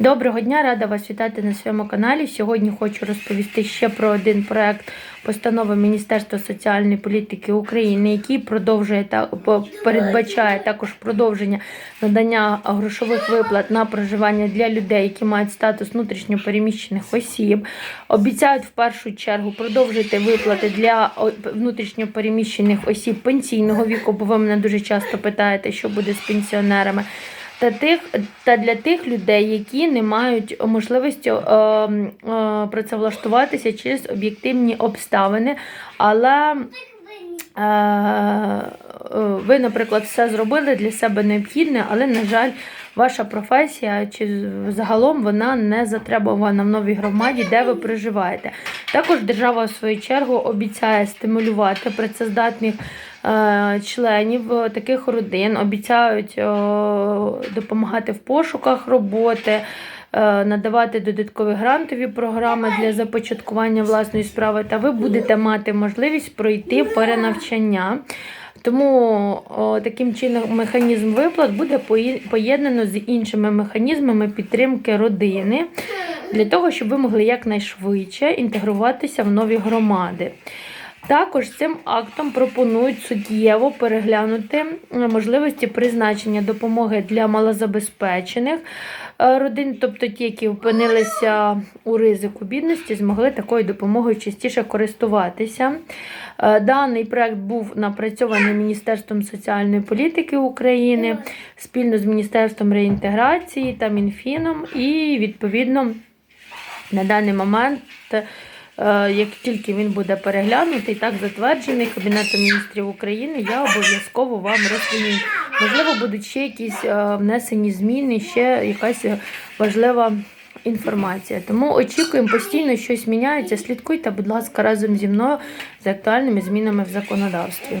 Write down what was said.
Доброго дня, рада вас вітати на своєму каналі. Сьогодні хочу розповісти ще про один проект постанови Міністерства соціальної політики України, який продовжує та передбачає також продовження надання грошових виплат на проживання для людей, які мають статус внутрішньопереміщених осіб. Обіцяють в першу чергу продовжити виплати для о, внутрішньопереміщених осіб пенсійного віку, бо ви мене дуже часто питаєте, що буде з пенсіонерами та тих та для тих людей, які не мають можливості е, е, працевлаштуватися через об'єктивні обставини, але е, е, ви, наприклад, все зробили для себе необхідне, але, на жаль, ваша професія чи загалом вона не затребувана в новій громаді, де ви проживаєте. Також держава, в свою чергу, обіцяє стимулювати працездатних е, членів е, таких родин, обіцяють е, допомагати в пошуках роботи. Надавати додаткові грантові програми для започаткування власної справи, та ви будете мати можливість пройти перенавчання. Тому о, таким чином механізм виплат буде поєднано з іншими механізмами підтримки родини для того, щоб ви могли якнайшвидше інтегруватися в нові громади. Також цим актом пропонують суттєво переглянути е, можливості призначення допомоги для малозабезпечених е, родин, тобто ті, які опинилися у ризику бідності, змогли такою допомогою частіше користуватися. Е, Даний проект був напрацьований Міністерством соціальної політики України спільно з Міністерством реінтеграції та Мінфіном, і відповідно на даний момент. е, Як тільки він буде переглянутий, так затверджений Кабінетом міністрів України, я обов'язково вам розповім. Можливо, будуть ще якісь е, внесені зміни, ще якась важлива інформація. Тому очікуємо, постійно щось міняється. Слідкуйте, будь ласка, разом зі мною за актуальними змінами в законодавстві.